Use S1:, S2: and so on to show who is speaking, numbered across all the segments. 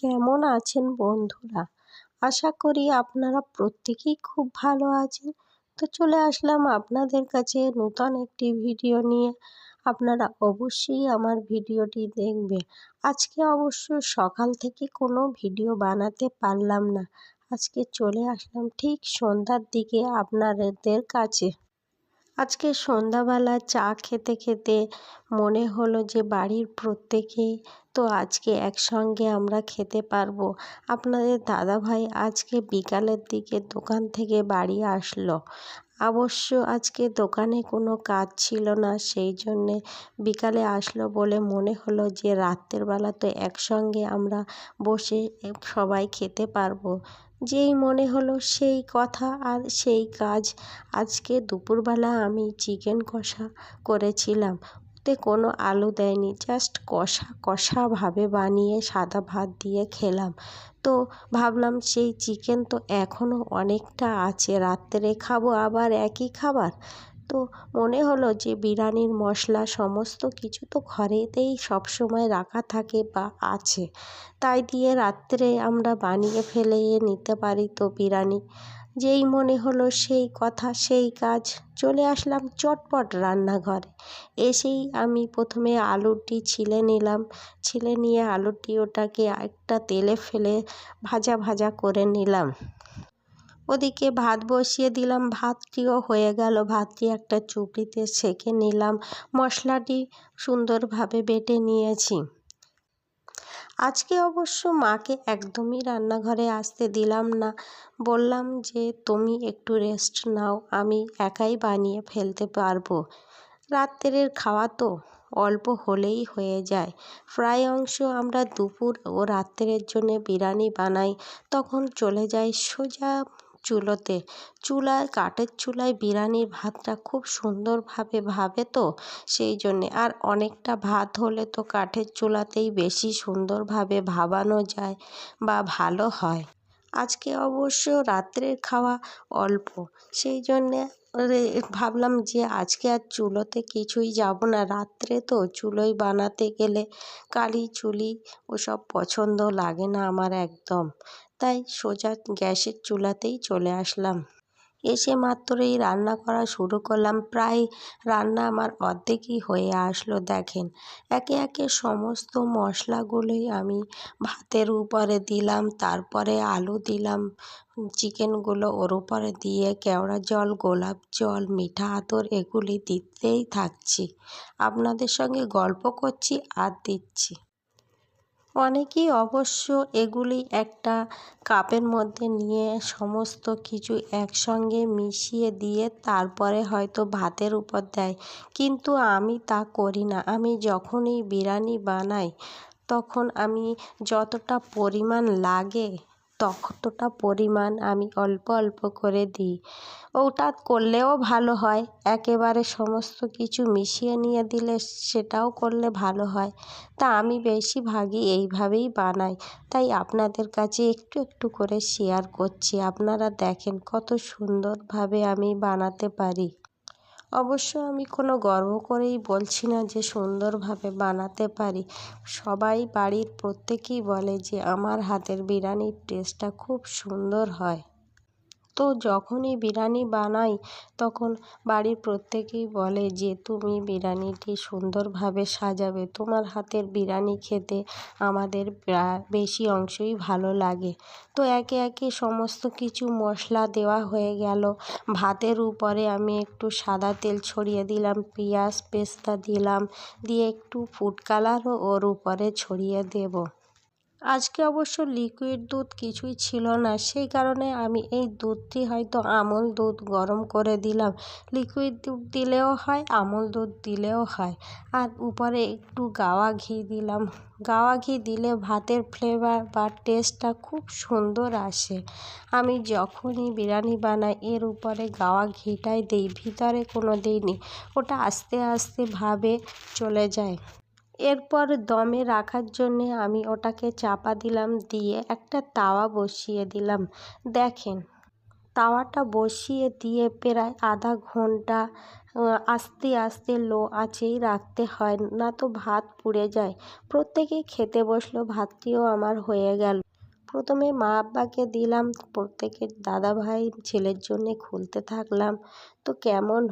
S1: কেমন আছেন বন্ধুরা? আশা করি আপনারা প্রত্যেকেই খুব ভালো আছেন। তো চলে আসলাম আপনাদের কাছে নূতন একটি ভিডিও নিয়ে। আপনারা অবশ্যই আমার ভিডিওটি দেখবেন আজকে অবশ্য সকাল থেকে কোনো ভিডিও বানাতে পারলাম না। আজকে চলে আসলাম ঠিক সন্ধ্যার দিকে আপনাদের কাছে। আজকে সন্ধ্যাবেলা চা খেতে খেতে মনে হলো যে বাড়ির প্রত্যেকেই তো আজকে একসঙ্গে আমরা খেতে পারব। আপনাদের দাদাভাই আজকে বিকালের দিকে দোকান থেকে বাড়ি আসলো। অবশ্য আজকে দোকানে কোনো কাজ ছিল না, সেই জন্যে বিকালে আসলো বলে মনে হলো যে রাত্রের বেলা তো একসঙ্গে আমরা বসে সবাই খেতে পারব। যেই মনে হলো সেই কথা আর সেই কাজ। আজকে দুপুরবেলা আমি চিকেন কষা করেছিলাম। ওতে কোনো আলু দেয়নি জাস্ট কষা, কষাভাবে বানিয়ে সাদা ভাত দিয়ে খেলাম। তো ভাবলাম সেই চিকেন তো এখনও অনেকটা আছে, রাত্রে খাব আবার একই খাবার। তো মনে হলো যে বিরিয়ানির মশলা সমস্ত কিছু তো ঘরেতেই সবসময় রাখা থাকে বা আছে। তাই দিয়ে রাত্রে আমরা বানিয়ে ফেলে নিতে পারি তো বিরিয়ানি। যেই মনে হলো সেই কথা, সেই কাজ, চলে আসলাম চটপট রান্নাঘরে। এসেই আমি প্রথমে আলুটি ছিলে নিলাম। ছিলে নিয়ে আলুটি ওটাকে একটা তেলে ফেলে ভাজা ভাজা করে নিলাম। ওদিকে ভাত বসিয়ে দিলাম, ভাতটিও হয়ে গেল। ভাতটি একটা চুপড়িতে সেঁকে নিলাম। মশলাটি সুন্দরভাবে বেটে নিয়েছি। আজকে অবশ্য মাকে একদমই রান্নাঘরে আসতে দিলাম না। বললাম যে, তুমি একটু রেস্ট নাও, আমি একাই বানিয়ে ফেলতে পারব। রাত্রের খাওয়া তো অল্প হলেই হয়ে যায়। ফ্রাই অংশ আমরা দুপুর ও রাত্রের জন্যে বিরিয়ানি বানাই। তখন চলে যাই সোজা চুলোতে। চুলায়, কাঠের চুলায় বিরিয়ানির ভাতটা খুব সুন্দরভাবে ভাবে তো, সেই জন্যে। আর অনেকটা ভাত হলে তো কাঠের চুলাতেই বেশি সুন্দরভাবে ভাবানো যায় বা ভালো হয়। আজকে অবশ্য রাত্রের খাওয়া অল্প। সেই জন্যে ভাবলাম যে আজকে আর চুলোতে কিছুই যাব না। রাত্রে তো চুলোয় বানাতে গেলে কালি চুলি ওসব পছন্দ লাগে না আমার একদম। তাই সোজা গ্যাসের চুলাতেই চলে আসলাম। এসে মাত্রই রান্না করা শুরু করলাম। প্রায় রান্না আমার অর্ধেকই হয়ে আসলো, দেখেন। একে একে সমস্ত মশলাগুলোই আমি ভাতের উপরে দিলাম, তারপরে আলু দিলাম, চিকেনগুলো ওর উপরে দিয়ে কেওড়া জল, গোলাপ জল, মিঠা আতর এগুলি দিতেই থাকছি। আপনাদের সঙ্গে গল্প করছি আর দিচ্ছি। অনেকেই অবশ্য এগুলি একটা কাপের মধ্যে নিয়ে সমস্ত কিছু একসঙ্গে মিশিয়ে দিয়ে তারপরে হয়তো ভাতের উপর দেয়। কিন্তু আমি তা করি না। আমি যখনই বিরিয়ানি বানাই, তখন আমি যতটা পরিমাণ লাগে ততটা পরিমাণ আমি অল্প অল্প করে দিই। ওটা করলেও ভালো হয়। একেবারে সমস্ত কিছু মিশিয়ে নিয়ে দিলে সেটাও করলে ভালো হয়। তা আমি বেশিরভাগই এইভাবেই বানাই। তাই আপনাদের কাছে একটু একটু করে শেয়ার করছি। আপনারা দেখেন কত সুন্দরভাবে আমি বানাতে পারি। অবশ্য আমি কোনো গর্ব করেই বলছি না যে সুন্দরভাবে বানাতে পারি। সবাই বাড়ির প্রত্যেকেই বলে যে আমার হাতের বিরিয়ানির টেস্টটা খুব সুন্দর হয়। তো যখনই বিরিয়ানি বানাই, তখন বাড়ির প্রত্যেকেই বলে যে, তুমি বিরিয়ানিটি সুন্দরভাবে সাজাবে। তোমার হাতের বিরিয়ানি খেতে আমাদের বেশি অংশই ভালো লাগে। তো একে একে সমস্ত কিছু মশলা দেওয়া হয়ে গেল। ভাতের উপরে আমি একটু সাদা তেল ছড়িয়ে দিলাম, পেঁয়াজ, পেস্তা দিলাম, দিয়ে একটু ফুড কালারও ওর উপরে ছড়িয়ে দেবো। আজকে অবশ্য লিকুইড দুধ কিছুই ছিল না। সেই কারণে আমি এই দুধটি হয়তো আমল দুধ গরম করে দিলাম। লিকুইড দুধ দিলেও হয়, আমল দুধ দিলেও হয়। আর উপরে একটু গাওয়া ঘি দিলাম। গাওয়া ঘি দিলে ভাতের ফ্লেভার বা টেস্টটা খুব সুন্দর আসে। আমি যখনই বিরিয়ানি বানাই, এর উপরে গাওয়া ঘিটাই দিই, ভিতরে কোনো দিইনি ওটা আস্তে আস্তে ভাবে চলে যায়। এরপর দমে রাখার জন্যে আমি ওটাকে চাপা দিলাম, দিয়ে একটা তাওয়া বসিয়ে দিলাম। দেখেন, তাওয়াটা বসিয়ে দিয়ে প্রায় আধা ঘণ্টা আস্তে আস্তে লো আছেই রাখতে হয়, না তো ভাত পুড়ে যায়। প্রত্যেকেই খেতে বসল, ভাতটিও আমার হয়ে গেল। প্রথমে মা আব্বাকে দিলাম, প্রত্যেকের দাদা ভাই ছেলের জন্যে খুলতে থাকলাম। তো কেমন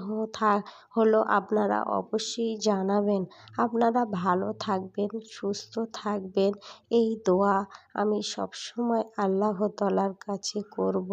S1: হলো আপনারা অবশ্যই জানাবেন। আপনারা ভালো থাকবেন, সুস্থ থাকবেন, এই দোয়া আমি সবসময় আল্লাহ তালার কাছে করব।